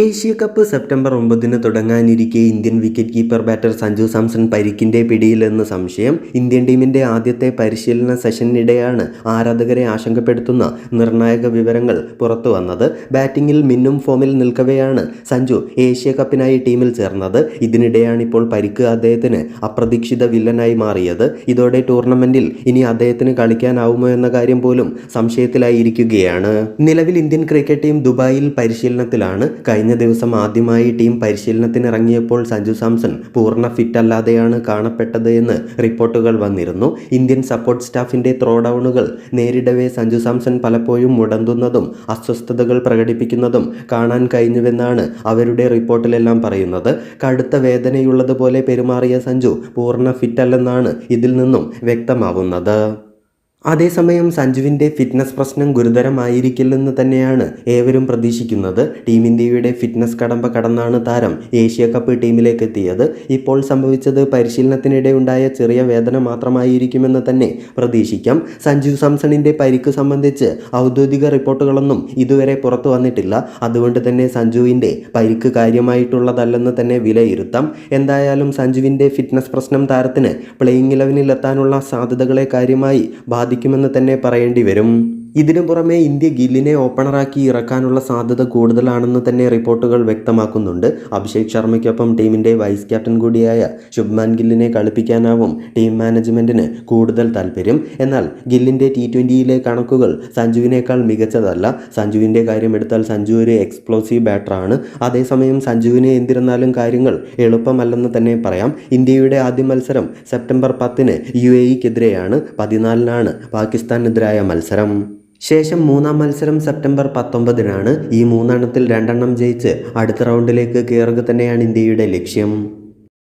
Asia cup September ഒമ്പതിന് തുടങ്ങാനിരിക്കെ Indian wicket keeper batter Sanju Samson പരിക്കിന്റെ പിടിയിലെന്ന് സംശയം ഇന്ത്യൻ ടീമിന്റെ ആദ്യത്തെ പരിശീലന സെഷനിടെയാണ് ആരാധകരെ ആശങ്കപ്പെടുത്തുന്ന നിർണായക വിവരങ്ങൾ പുറത്തു വന്നത്. ബാറ്റിംഗിൽ മിന്നും ഫോമിൽ നിൽക്കവെയാണ് സഞ്ജു ഏഷ്യ കപ്പിനായി ടീമിൽ ചേർന്നത്. ഇതിനിടെയാണ് ഇപ്പോൾ പരിക്ക് അദ്ദേഹത്തിന് അപ്രതീക്ഷിത വില്ലനായി മാറിയത്. ഇതോടെ ടൂർണമെന്റിൽ ഇനി അദ്ദേഹത്തിന് കളിക്കാനാവുമോ എന്ന കാര്യം പോലും സംശയത്തിലായിരിക്കുകയാണ്. നിലവിൽ ഇന്ത്യൻ ക്രിക്കറ്റ് ടീം ദുബായിൽ പരിശീലനത്തിലാണ്. കഴിഞ്ഞ ദിവസം ആദ്യമായി ടീം പരിശീലനത്തിനിറങ്ങിയപ്പോൾ സഞ്ജു സാംസൺ പൂർണ ഫിറ്റ് അല്ലാതെയാണ് കാണപ്പെട്ടത് എന്ന് റിപ്പോർട്ടുകൾ വന്നിരുന്നു. ഇന്ത്യൻ സപ്പോർട്ട് സ്റ്റാഫിന്റെ ത്രോ ഡൗണുകൾ നേരിടവേ സഞ്ജു സാംസൺ പലപ്പോഴും മുടന്തുന്നതും അസ്വസ്ഥതകൾ പ്രകടിപ്പിക്കുന്നതും കാണാൻ കഴിഞ്ഞുവെന്നാണ് അവരുടെ റിപ്പോർട്ടിലെല്ലാം പറയുന്നത്. കടുത്ത വേദനയുള്ളതുപോലെ പെരുമാറിയ സഞ്ജു പൂർണ ഫിറ്റല്ലെന്നാണ് ഇതിൽ നിന്നും വ്യക്തമാവുന്നത്. അതേസമയം സഞ്ജുവിന്റെ ഫിറ്റ്നസ് പ്രശ്നം ഗുരുതരമായിരിക്കില്ലെന്ന് തന്നെയാണ് ഏവരും പ്രതീക്ഷിക്കുന്നത്. ടീം ഇന്ത്യയുടെ ഫിറ്റ്നസ് കടമ്പ കടന്നാണ് താരം ഏഷ്യ കപ്പ് ടീമിലേക്ക് എത്തിയത് ഇപ്പോൾ സംഭവിച്ചത് പരിശീലനത്തിനിടെ ഉണ്ടായ ചെറിയ വേദന മാത്രമായിരിക്കുമെന്ന് തന്നെ പ്രതീക്ഷിക്കാം. സഞ്ജു സാംസണിന്റെ പരിക്ക് സംബന്ധിച്ച് ഔദ്യോഗിക റിപ്പോർട്ടുകളൊന്നും ഇതുവരെ പുറത്തു വന്നിട്ടില്ല. അതുകൊണ്ട് തന്നെ സഞ്ജുവിന്റെ പരിക്ക് കാര്യമായിട്ടുള്ളതല്ലെന്ന് തന്നെ വിലയിരുത്താം. എന്തായാലും സഞ്ജുവിന്റെ ഫിറ്റ്നസ് പ്രശ്നം താരത്തിന് പ്ലേയിങ് ഇലവനിൽ എത്താനുള്ള സാധ്യതകളെ കാര്യമായി ബാധിക്കുമെന്ന് തന്നെ പറയേണ്ടി വരും. ഇതിനു പുറമെ ഇന്ത്യ ഗില്ലിനെ ഓപ്പണറാക്കി ഇറക്കാനുള്ള സാധ്യത കൂടുതലാണെന്ന് തന്നെ റിപ്പോർട്ടുകൾ വ്യക്തമാക്കുന്നുണ്ട്. അഭിഷേക് ശർമ്മയ്ക്കൊപ്പം ടീമിന്റെ വൈസ് ക്യാപ്റ്റൻ കൂടിയായ ശുഭ്മാൻ ഗില്ലിനെ കളിപ്പിക്കാനാവും ടീം മാനേജ്മെന്റിന് കൂടുതൽ താല്പര്യം എന്നാൽ ഗില്ലിന്റെ ടി ട്വന്റിയിലെ കണക്കുകൾ സഞ്ജുവിനേക്കാൾ മികച്ചതല്ല. സഞ്ജുവിന്റെ കാര്യം എടുത്താൽ സഞ്ജു ഒരു എക്സ്പ്ലോസീവ് ബാറ്ററാണ്. അതേസമയം സഞ്ജുവിനെ എന്തിരുന്നാലും കാര്യങ്ങൾ എളുപ്പമല്ലെന്ന് തന്നെ പറയാം. ഇന്ത്യയുടെ ആദ്യ മത്സരം സെപ്റ്റംബർ പത്തിന് യു എ ഇക്കെതിരെയാണ്. പതിനാലിനാണ് പാകിസ്ഥാനെതിരായ മത്സരം. ശേഷം മൂന്നാം മത്സരം സെപ്റ്റംബർ പത്തൊമ്പതിനാണ് ഈ മൂന്നെണ്ണത്തിൽ രണ്ടെണ്ണം ജയിച്ച് അടുത്ത റൗണ്ടിലേക്ക് കയറുക തന്നെയാണ് ഇന്ത്യയുടെ ലക്ഷ്യം.